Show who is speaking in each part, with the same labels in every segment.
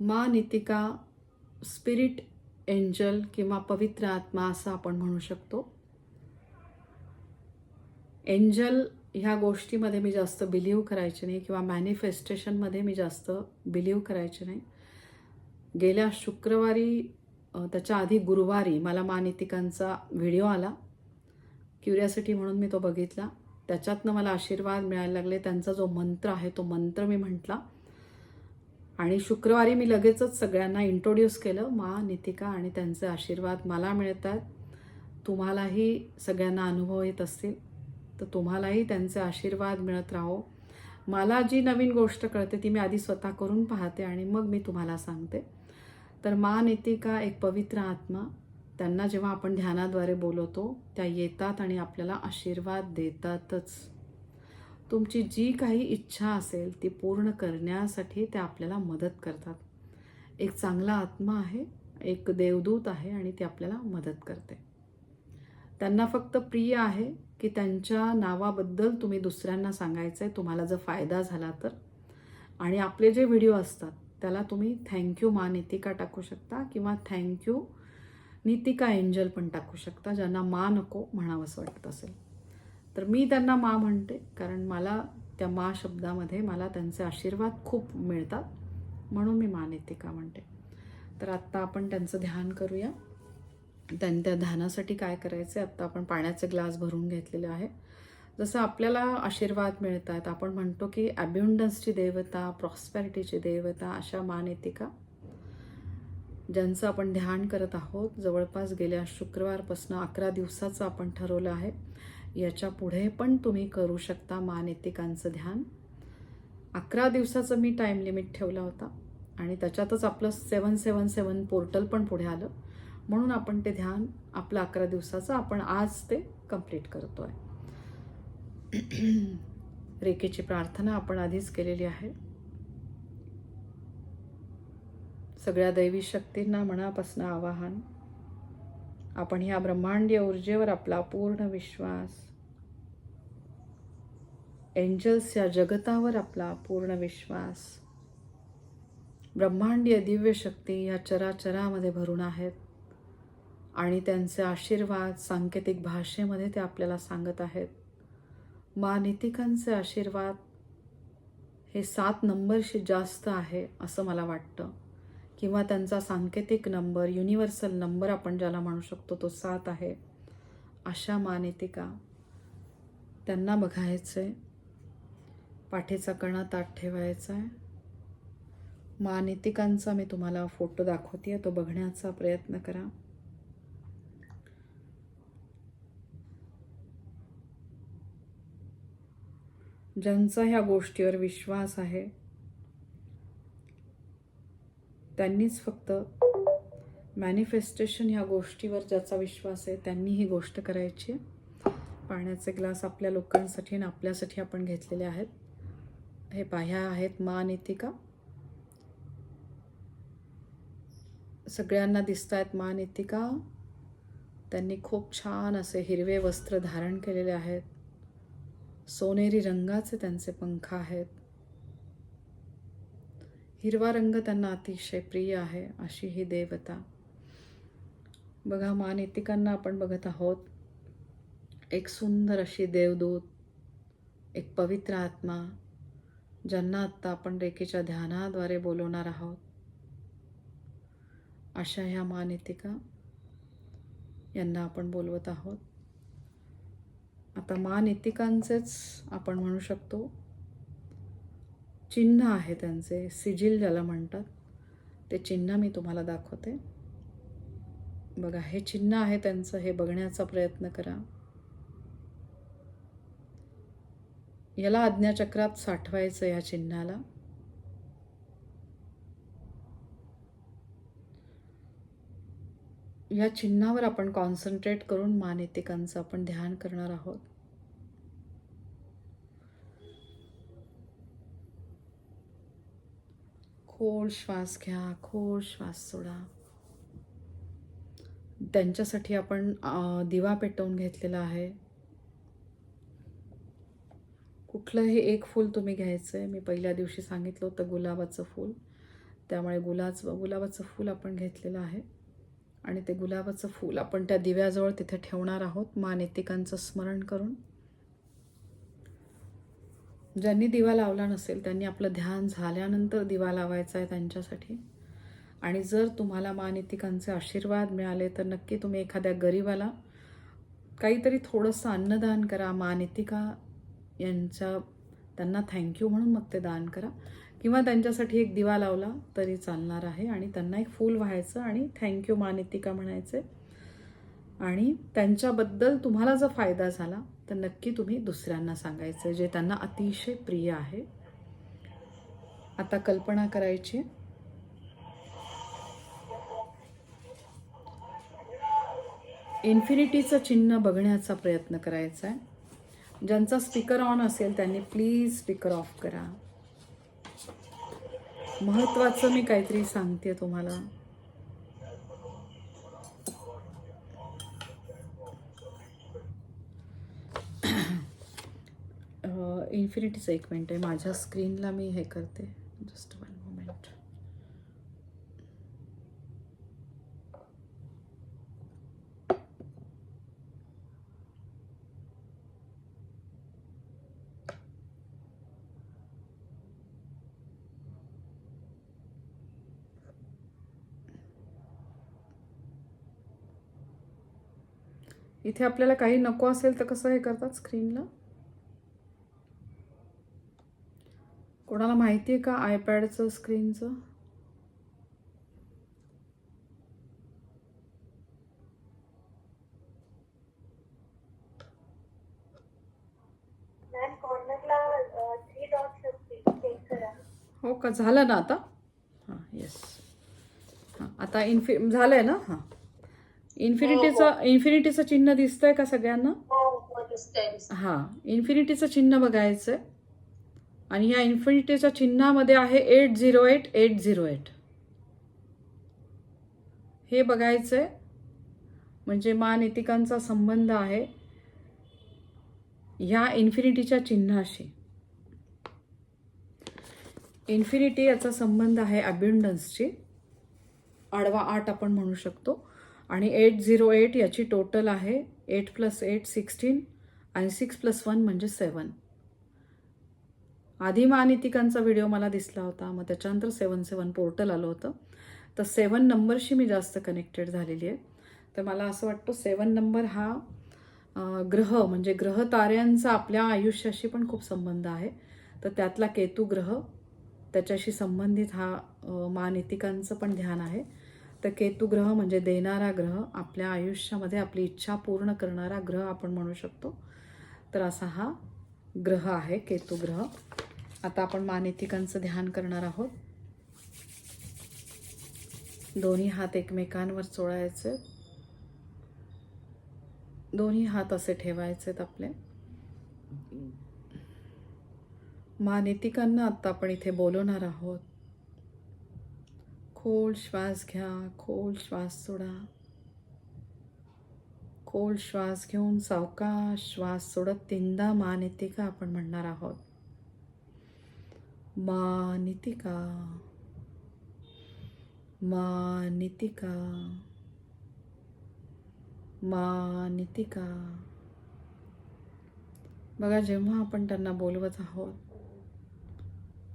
Speaker 1: मा Nitika spirit angel किंवा पवित्र आत्मा असं आपण म्हणू शकतो. एंजल ह्या गोष्टीमध्ये मी जास्त बिलीव करायचे नाही किंवा मॅनिफेस्टेशनमध्ये मी जास्त बिलीव करायचे नाही. गेल्या शुक्रवारी त्याच्या आधी गुरुवारी मला मानितिकांचा व्हिडिओ आला. क्युरियासिटी म्हणून मी तो बघितला. त्याच्यातनं मला आशीर्वाद मिळायला लागले. त्यांचा जो मंत्र आहे तो मंत्र मी म्हटला. आणि शुक्रवारी मी लगेचच सगळ्यांना इंट्रोड्यूस केलं. मा नितिका आणि त्यांचे आशीर्वाद मला मिळतात. तुम्हालाही सगळ्यांना अनुभव येत असतील तर तुम्हालाही त्यांचे आशीर्वाद मिळत राहो. मला जी नवीन गोष्ट कळते ती मी आधी स्वतः करून पाहते आणि मग मी तुम्हाला सांगते. तर मा नितिका एक पवित्र आत्मा. त्यांना जेव्हा आपण ध्यानाद्वारे बोलवतो त्या येतात आणि आपल्याला आशीर्वाद देतातच. तुमची जी काही इच्छा असेल ती पूर्ण करण्यासाठी ते आपल्याला मदत करतात. एक चांगला आत्मा आहे एक देवदूत आहे आणि ती आपल्याला मदत करते. त्यांना फक्त प्रिय आहे की त्यांच्या नावाबद्दल तुम्ही दुसऱ्यांना सांगायचं आहे तुम्हाला जर फायदा झाला तर. आणि आपले जे व्हिडिओ असतात त्याला तुम्ही थँक्यू मा नितिका टाकू शकता किंवा थँक्यू नितिका एंजल पण टाकू शकता ज्यांना मा नको म्हणावंसं वाटत असेल. तर मी त्यांना मा म्हणते कारण मला त्या मा शब्दामध्ये मला त्यांचे आशीर्वाद खूप मिळतात म्हणून मी मा नितिका म्हणते. तर आत्ता आपण त्यांचं ध्यान करूया. त्यां त्या ध्यानासाठी काय करायचं आहे आत्ता आपण पाण्याचे ग्लास भरून घेतलेले आहे. जसं आपल्याला आशीर्वाद मिळत आहेत आपण म्हणतो की ॲब्युंडन्सची देवता प्रॉस्पॅरिटीची देवता अशा मान येते का? ज्यांचं आपण ध्यान करत आहोत जवळपास गेल्या शुक्रवारपासून अकरा दिवसाचं आपण ठरवलं आहे. याच्यापुढे पण तुम्ही करू शकता मानेतिकांचं ध्यान. अकरा दिवसाचं मी टाईम लिमिट ठेवला होता आणि त्याच्यातच आपलं सेवन सेवन सेवन पोर्टल पण पुढे आलं. म्हणून आपण ते ध्यान आपलं अकरा दिवसाचं आपण आज ते कंप्लीट करतो आहे रेखेची प्रार्थना आपण आधीच केलेली आहे. सगळ्या दैवी शक्तींना मनापासून आवाहन. आपण ह्या ब्रह्मांडीय ऊर्जेवर आपला पूर्ण विश्वास एंजल्स या जगतावर आपला पूर्ण विश्वास ब्रह्मांडीय दिव्य शक्ती या चराचरामध्ये भरून आहेत. आणि त्यांचे आशीर्वाद सांकेतिक भाषेमध्ये ते आपल्याला सांगत आहेत. मा नितिकांचे आशीर्वाद हे सात नंबरशी जास्त आहे असं मला वाटतं. किंवा त्यांचा सांकेतिक नंबर युनिव्हर्सल नंबर आपण ज्याला म्हणू शकतो तो सात आहे. अशा मानितिका त्यांना बघायचं आहे पाठीचा कणा ताट ठेवायचा आहे मानितिकांचा मी तुम्हाला फोटो दाखवते तो बघण्याचा प्रयत्न करा. ज्यांचा ह्या गोष्टीवर विश्वास आहे त्यांनीच फक्त मॅनिफेस्टेशन ह्या गोष्टीवर ज्याचा विश्वास आहे त्यांनी ही गोष्ट करायची. आहे पाण्याचे ग्लास आपल्या लोकांसाठी आणि आपल्यासाठी आपण घेतलेले आहेत. हे पाह्या आहेत मा नितिका सगळ्यांना दिसत आहेत मा नितिका त्यांनी खूप छान असे हिरवे वस्त्र धारण केलेले आहेत. सोनेरी रंगाचे त्यांचे पंख आहेत. हिरवा रंग त्यांना अतिशय प्रिय आहे अशी ही देवता. बघा मानितिकांना आपण बघत आहोत. एक सुंदर अशी देवदूत एक पवित्र आत्मा ज्यांना आत्ता आपण रेखेच्या ध्यानाद्वारे बोलवणार आहोत. अशा ह्या मानितिका यांना आपण बोलवत आहोत. आता मानितिकांचेच आपण म्हणू शकतो चिन्ह आहे त्यांचे सिजिल ज्याला म्हणतात ते चिन्ह मी तुम्हाला दाखवते. बघा हे चिन्ह आहे त्यांचं हे बघण्याचा प्रयत्न करा. याला आज्ञाचक्रात साठवायचं या चिन्हाला. या चिन्हावर आपण कॉन्सन्ट्रेट करून मानितिकांचं आपण ध्यान करणार आहोत. खोल श्वास घ्या खोल श्वास सोडा. त्यांच्यासाठी आपण दिवा पेटवून घेतलेला आहे. कुठलंही एक फूल तुम्ही घ्यायचं आहे मी पहिल्या दिवशी सांगितलं होतं गुलाबाचं फूल. त्यामुळे गुलाच गुलाबाचं फूल आपण घेतलेलं आहे. आणि ते गुलाबाचं फूल आपण त्या दिव्याजवळ तिथे ठेवणार आहोत. मा नेतिकांचं स्मरण करून. ज्यांनी दिवा लावला नसेल त्यांनी आपलं ध्यान झाल्यानंतर दिवा लावायचा आहे त्यांच्यासाठी. आणि जर तुम्हाला मानितिकांचे आशीर्वाद मिळाले तर नक्की तुम्ही एखाद्या गरीबाला काहीतरी थोडंसं अन्नदान करा. मानितिका यांच्या त्यांना थँक्यू म्हणून मग ते दान करा. किंवा त्यांच्यासाठी एक दिवा लावला तरी चालणार आहे आणि त्यांना एक फूल व्हायचं आणि थँक्यू मानितिका म्हणायचे. आणि त्यांच्याबद्दल तुम्हाला जर फायदा झाला तर नक्की तुम्ही दुसऱ्यांना सांगायचं जे त्यांना अतिशय प्रिय आहे. आता कल्पना करायची. इन्फिनिटीचं चिन्ह बघण्याचा प्रयत्न करायचा आहे. ज्यांचा स्पीकर ऑन असेल त्यांनी प्लीज स्पीकर ऑफ करा. महत्त्वाचं मी काहीतरी सांगते तुम्हाला. इन्फिनिटीचं एक मिनिट आहे. माझ्या स्क्रीनला मी हे करते. जस्ट वन मोमेंट इथे आपल्याला काही नको असेल तर कसं हे करतात स्क्रीनला कोणाला माहिती आहे का आयपॅडचं स्क्रीनचं हो का? झालं ना आता? हां येस हां आता इन्फि झालं आहे ना? हां. इन्फिनिटीचं इन्फिनिटीचं चिन्ह दिसतंय का सगळ्यांना?
Speaker 2: हो हो.
Speaker 1: हां इन्फिनिटीचं चिन्ह बघायचं आहे आणि ह्या इन्फिनिटीच्या चिन्हामध्ये आहे eight zero eight eight zero eight. हे बघायचं आहे म्हणजे मानितिकांचा संबंध आहे ह्या इन्फिनिटीच्या चिन्हाशी. इन्फिनिटी याचा संबंध आहे अब्युंडन्सची आडवा आठ आपण म्हणू शकतो. आणि एट झिरो एट याची टोटल आहे एट प्लस एट सिक्स्टीन आणि सिक्स प्लस वन म्हणजे सेवन. आधी महानितिकांचा व्हिडिओ मला दिसला होता मग त्याच्यानंतर सेवन सेवन पोर्टल आलं होतं. तर सेवन नंबरशी मी जास्त कनेक्टेड झालेली आहे. तर मला असं वाटतं सेवन नंबर हा ग्रह म्हणजे ग्रह ताऱ्यांचा आपल्या आयुष्याशी पण खूप संबंध आहे. तर त्यातला केतू ग्रह त्याच्याशी संबंधित हा अं, मानितिकांचं पण ध्यान आहे. तर केतू ग्रह म्हणजे देणारा ग्रह आपल्या आयुष्यामध्ये आपली इच्छा पूर्ण करणारा ग्रह आपण म्हणू शकतो. तर असा हा ग्रह आहे केतू ग्रह. आता आपण मानेतिकांचं ध्यान करणार आहोत. दोन्ही हात एकमेकांवर चोळायचे. दोन्ही हात असे ठेवायचेत आपले. मानेतिकांना आता आपण इथे बोलवणार आहोत. खोल श्वास घ्या खोल श्वास सोडा. खोल श्वास घेऊन सावकाश श्वास सोडत तीनदा मानेतिका आपण म्हणणार आहोत. मानितिका। मानितिका। मानितिका। बघा जेव्हा आपण त्यांना बोलवत आहोत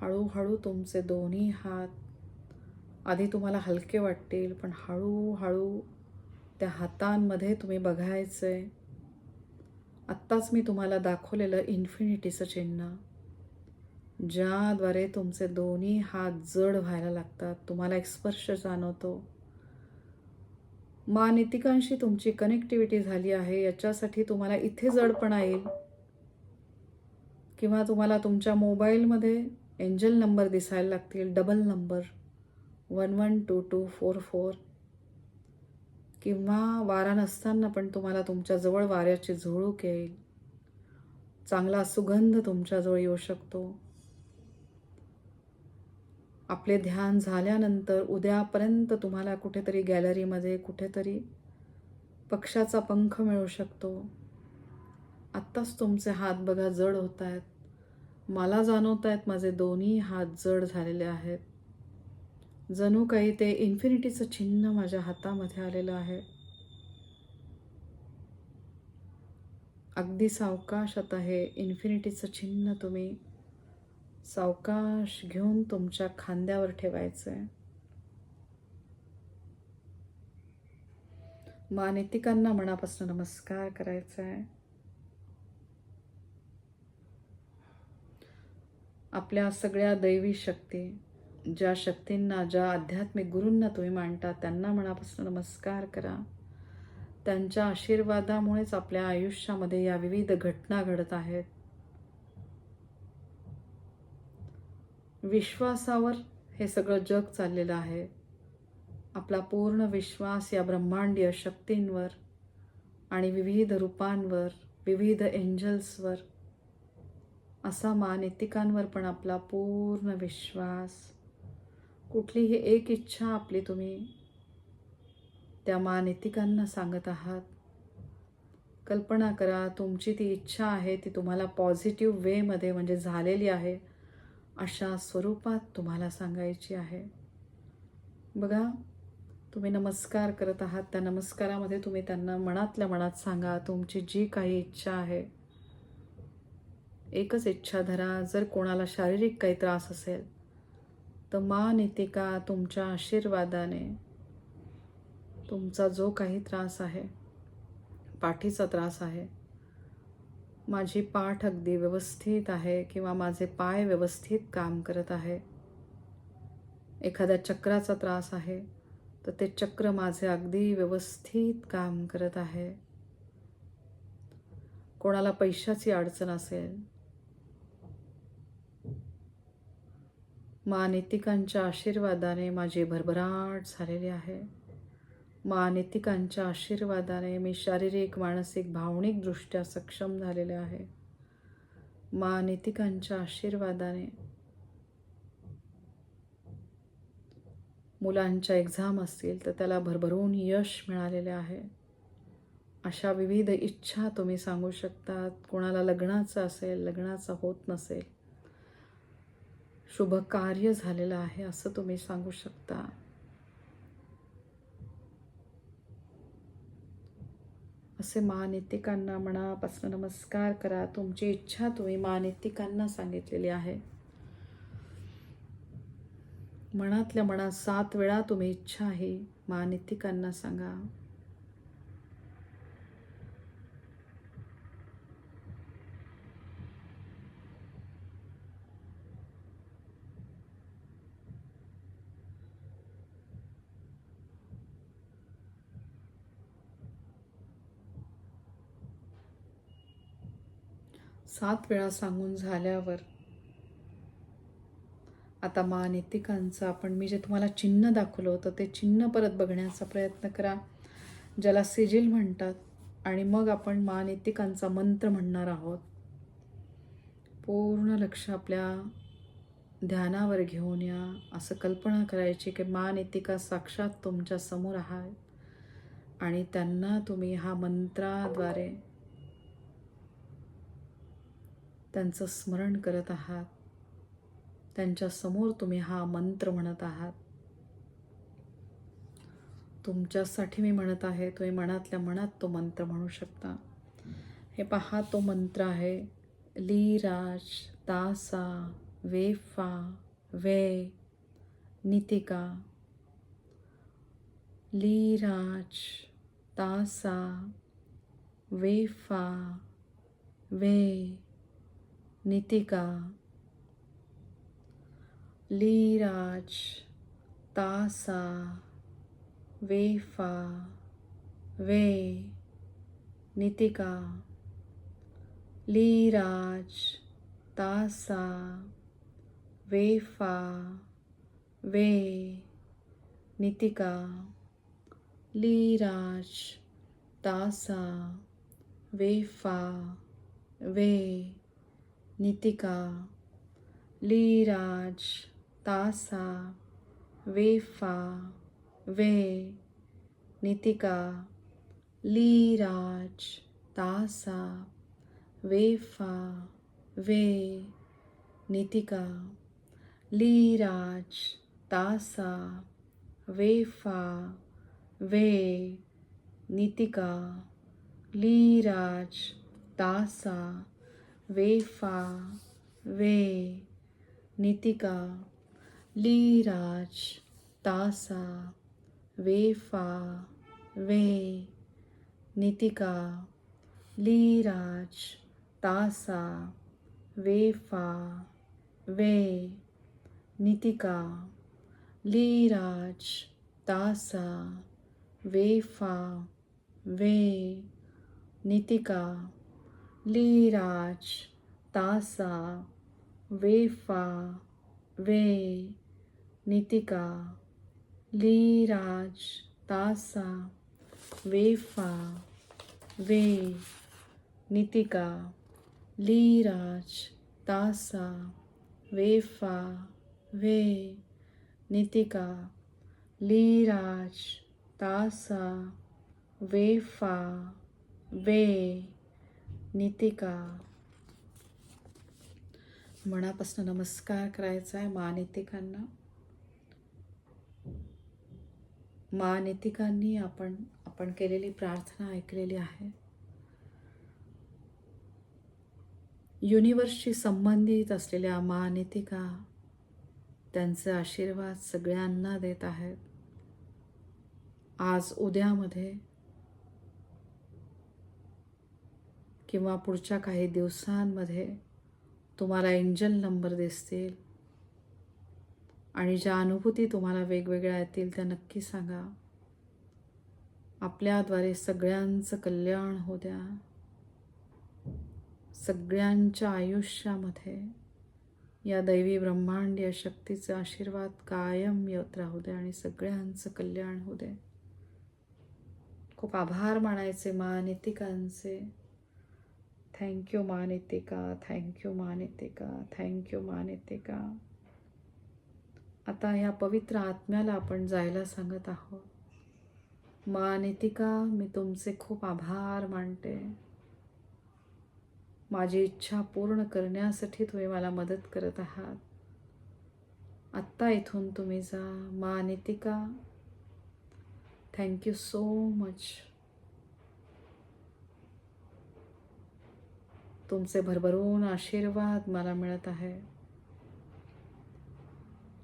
Speaker 1: हळूहळू तुमचे दोन्ही हात आधी तुम्हाला हलके वाटतील पण हळूहळू त्या हातांमध्ये तुम्ही बघायचं. आहे आत्ताच मी तुम्हाला दाखवलेलं इन्फिनिटीचं चिन्ह. ज्याद्वारे तुमचे दोन्ही हात जड व्हायला लागतात. तुम्हाला एक स्पर्श जाणवतो. मानितिकांशी तुमची कनेक्टिव्हिटी झाली आहे. याच्यासाठी तुम्हाला इथे जडपणा येईल. किंवा तुम्हाला तुमच्या मोबाईलमध्ये एंजल नंबर दिसायला लागतील. Double number. One one two two four four किंवा वारा नसताना पण तुम्हाला तुमच्याजवळ वाऱ्याची झुळूक येईल. चांगला सुगंध तुमच्याजवळ येऊ शकतो. आपले ध्यान झाल्यानंतर उद्यापर्यंत तुम्हाला कुठेतरी गॅलरीमध्ये कुठेतरी पक्षाचा पंख मिळू शकतो. आत्ताच तुमचे हात बघा जड होत आहेत मला जाणवत आहेत माझे दोन्ही हात जड झालेले आहेत. जणू काही ते इन्फिनिटीचं चिन्ह माझ्या हातामध्ये आलेलं आहे. अगदी सावकाश आता हे इन्फिनिटीचं चिन्ह तुम्ही सावकाश घेऊन तुमच्या खांद्यावर ठेवायचं आहे मानितिकांना मनापासून नमस्कार करायचा आहे आपल्या सगळ्या दैवी शक्ती ज्या शक्तींना ज्या आध्यात्मिक गुरूंना तुम्ही मांडता त्यांना मनापासून नमस्कार करा. त्यांच्या आशीर्वादामुळेच आपल्या आयुष्यामध्ये या विविध घटना घडत आहेत. विश्वासावर हे सगळं जग चाललेलं आहे. आपला पूर्ण विश्वास या ब्रह्मांडीय शक्तींवर आणि विविध रूपांवर विविध एंजल्सवर असा मानितिकांवर पण आपला पूर्ण विश्वास. कुठलीही एक इच्छा आपली तुम्ही त्या मानितिकांना सांगत आहात. कल्पना करा तुमची ती इच्छा आहे ती तुम्हाला पॉझिटिव्ह वेमध्ये म्हणजे झालेली आहे. अशा स्वरूपात तुम्हाला सांगायची आहे. बघा तुम्ही नमस्कार करत आहात. त्या नमस्कारामध्ये तुम्ही त्यांना मनातल्या मनात सांगा तुमची जी काही इच्छा आहे. एकच इच्छा धरा जर कोणाला शारीरिक काही त्रास असेल तर मा नितिका तुमच्या आशीर्वादाने तुमचा जो काही त्रास आहे पाठीचा त्रास आहे माझी पाठ अगदी व्यवस्थित आहे किंवा माझे पाय व्यवस्थित काम करत आहे. एखाद्या चक्राचा त्रास आहे तर ते चक्र माझे अगदी व्यवस्थित काम करत आहे. कोणाला पैशाची अडचण असेल मानितिकांच्या आशीर्वादाने माझी भरभराट झालेली आहे. मा नितिकांच्या आशीर्वादाने मी शारीरिक मानसिक भावनिकदृष्ट्या सक्षम झालेले आहे. मा नितिकांच्या आशीर्वादाने मुलांच्या एक्झाम असतील तर त्याला भरभरून यश मिळालेले आहे. अशा विविध इच्छा तुम्ही सांगू शकता कोणाला लग्नाचं असेल लग्नाचं होत नसेल शुभ कार्य झालेलं आहे असं तुम्ही सांगू शकता. असे महानितिकांना मनापासून नमस्कार करा. तुमची इच्छा तुम्ही महानितिकांना सांगितलेली आहे. मनातल्या मनात सात वेळा तुम्ही इच्छा ही महानितिकांना सांगा. सात वेळा सांगून झाल्यावर आता मा नितिकांचं आपण मी जे तुम्हाला चिन्ह दाखवलं होतं ते चिन्ह परत बघण्याचा प्रयत्न करा ज्याला सिजिल म्हणतात. आणि मग आपण मा नितिकांचा मंत्र म्हणणार आहोत. पूर्ण लक्ष आपल्या ध्यानावर घेऊन या असं कल्पना करायची की मा नितिका साक्षात तुमच्यासमोर आहात आणि त्यांना तुम्ही हा मंत्राद्वारे त्यांचं स्मरण करत आहात. त्यांच्यासमोर तुम्ही हा मंत्र म्हणत आहात. तुमच्यासाठी मी म्हणत आहे तुम्ही मनातल्या मनात तो मंत्र म्हणू शकता. हे पहा तो मंत्र आहे ली राज तासा वेफा वे नितिका. ली राज तासा वेफा वे. नितिका लीराज तासा वेफा वे नितिका लीराज तासा वेफा वे नितिका लीराज तासा वेफा वे नितिका लीराज तासा वेफा वे नितिका लीराज तासा वेफा वे नितिका लीराज तासा वेफा वे नितिका लीराज तासा वेफा वे नितिका लीराज तासा वेफा वे नितिका लीराज तासा वेफा वे नितिका लीराज तासा वेफा वे नितिका। लीराज तासा वेफा वे नितिका लीराज तासा वेफा वे नितिका लीराज तासा वेफा वे नितिका लीराज तासा वेफा वे। नितिका. मनापासून नमस्कार करायचा आहे मानितिकांना मानितिकांनी आपण आपण केलेली प्रार्थना ऐकलेली आहे. युनिवर्सशी संबंधित असलेल्या मानितिका त्यांचे आशीर्वाद सगळ्यांना देत आहेत. आज उद्यामध्ये किंवा पुढच्या काही दिवसांमध्ये तुम्हाला एंजल नंबर दिसतील. आणि ज्या अनुभूती तुम्हाला वेगवेगळ्या येतील त्या नक्की सांगा. आपल्याद्वारे सगळ्यांचं कल्याण हो द्या. सगळ्यांच्या आयुष्यामध्ये या दैवी ब्रह्मांड या शक्तीचे आशीर्वाद कायम येत राहू दे आणि सगळ्यांचं कल्याण होऊ दे. खूप आभार मानायचे मानितिकांचे थँक्यू मान नेतिका थँक्यू मान येते का थँक्यू मान नेते का आता ह्या पवित्र आत्म्याला आपण जायला सांगत आहोत. मानितिका मी तुमचे खूप आभार मानते. माझी इच्छा पूर्ण करण्यासाठी तुम्ही मला मदत करत आहात. आत्ता इथून तुम्ही जा. मानितिका थँक्यू सो मच तुमचे भरभरून आशीर्वाद मला मिळत आहे.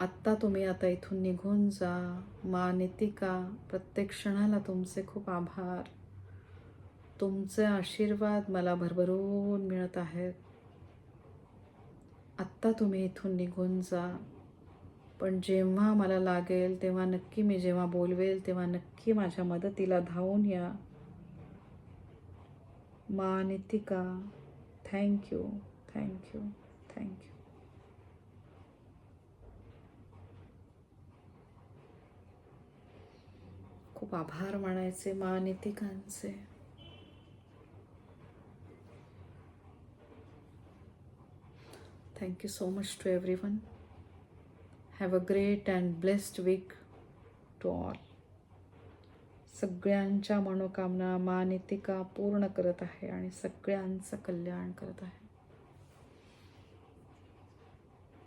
Speaker 1: आत्ता तुम्ही आता इथून निघून जा. मा नितिका प्रत्येक क्षणाला तुमचे खूप आभार. तुमचे आशीर्वाद मला भरभरून मिळत आहेत. आत्ता तुम्ही इथून निघून जा. पण जेव्हा मला लागेल तेव्हा नक्की मी जेव्हा बोलवेल तेव्हा नक्की माझ्या मदतीला धावून या. मा Nitika Thank you. Thank you. Thank you. खूप आभार मानायचे Thank you so much to everyone. Have a great and blessed week to all. सगळ्यांच्या मनोकामना मानितिका पूर्ण करत आहे आणि सगळ्यांचं कल्याण करत आहे.